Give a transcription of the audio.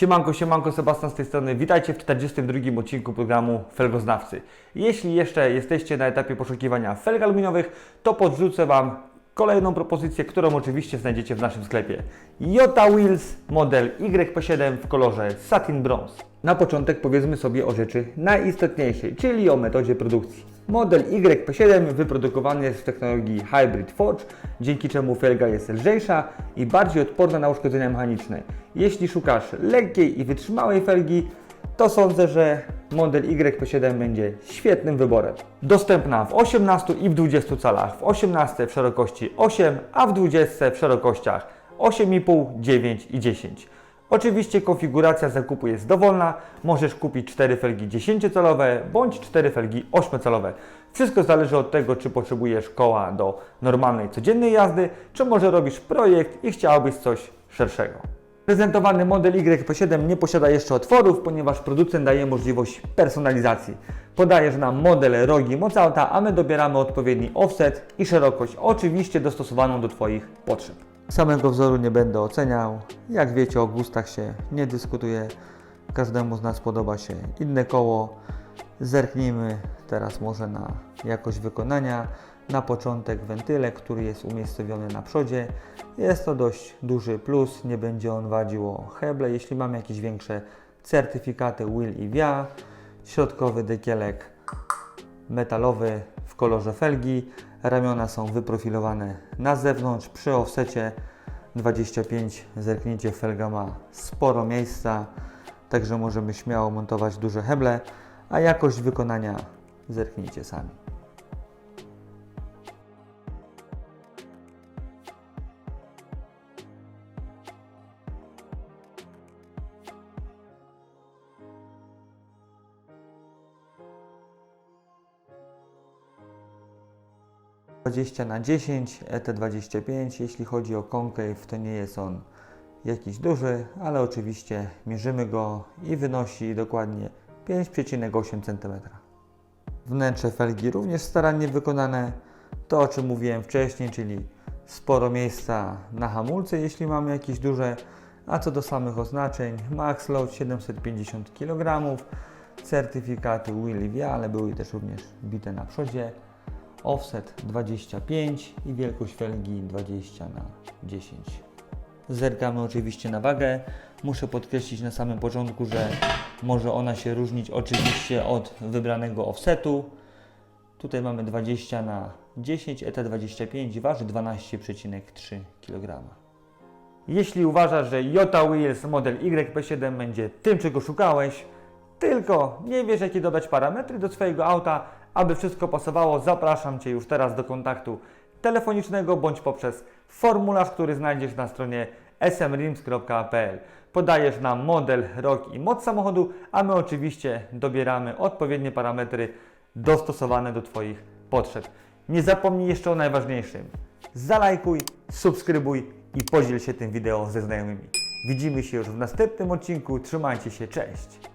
Siemanko, siemanko, Sebastian z tej strony. Witajcie w 42 odcinku programu Felgoznawcy. Jeśli jeszcze jesteście na etapie poszukiwania felg aluminiowych, to podrzucę Wam kolejną propozycję, którą oczywiście znajdziecie w naszym sklepie. Jota Wheels model YP7 w kolorze Satin Bronze. Na początek powiedzmy sobie o rzeczy najistotniejszej, czyli o metodzie produkcji. Model YP7 wyprodukowany jest w technologii Hybrid Forge, dzięki czemu felga jest lżejsza i bardziej odporna na uszkodzenia mechaniczne. Jeśli szukasz lekkiej i wytrzymałej felgi, to sądzę, że model YP7 będzie świetnym wyborem. Dostępna w 18 i w 20 calach, w 18 w szerokości 8, a w 20 w szerokościach 8,5, 9 i 10. Oczywiście konfiguracja zakupu jest dowolna. Możesz kupić 4 felgi 10-calowe bądź 4 felgi 8-calowe. Wszystko zależy od tego, czy potrzebujesz koła do normalnej, codziennej jazdy, czy może robisz projekt i chciałbyś coś szerszego. Prezentowany model YP7 nie posiada jeszcze otworów, ponieważ producent daje możliwość personalizacji. Podajesz nam model rogi moc auta, a my dobieramy odpowiedni offset i szerokość, oczywiście dostosowaną do Twoich potrzeb. Samego wzoru nie będę oceniał. Jak wiecie, o gustach się nie dyskutuje. Każdemu z nas podoba się inne koło. Zerknijmy teraz może na jakość wykonania. Na początek wentylek, który jest umiejscowiony na przodzie. Jest to dość duży plus, nie będzie on wadził o heble, jeśli mam jakieś większe certyfikaty WIL i VIA. Środkowy dekielek metalowy w kolorze felgi. Ramiona są wyprofilowane na zewnątrz. Przy offsecie 25 zerknięcie felga ma sporo miejsca, także możemy śmiało montować duże heble, a jakość wykonania zerknijcie sami. Dwadzieścia na 10, ET25. Jeśli chodzi o concave, to nie jest on jakiś duży, ale oczywiście mierzymy go i wynosi dokładnie 5,8 cm. Wnętrze felgi również starannie wykonane. To o czym mówiłem wcześniej, czyli sporo miejsca na hamulce, jeśli mamy jakieś duże. A co do samych oznaczeń, max load 750 kg, certyfikaty Willy ale były też również bite na przodzie, offset 25 i wielkość felgi 20 na 10 Zerkamy oczywiście na wagę. Muszę podkreślić na samym początku, że może ona się różnić oczywiście od wybranego offsetu. Tutaj mamy 20 na 10, ET25 waży 12,3 kg. Jeśli uważasz, że Jota Wheels model YP7 będzie tym, czego szukałeś, tylko nie wiesz, jakie dodać parametry do swojego auta, aby wszystko pasowało, zapraszam Cię już teraz do kontaktu telefonicznego bądź poprzez formularz, który znajdziesz na stronie smrims.pl. Podajesz nam model, rok i moc samochodu, a my oczywiście dobieramy odpowiednie parametry dostosowane do Twoich potrzeb. Nie zapomnij jeszcze o najważniejszym. Zalajkuj, subskrybuj i podziel się tym wideo ze znajomymi. Widzimy się już w następnym odcinku. Trzymajcie się, cześć!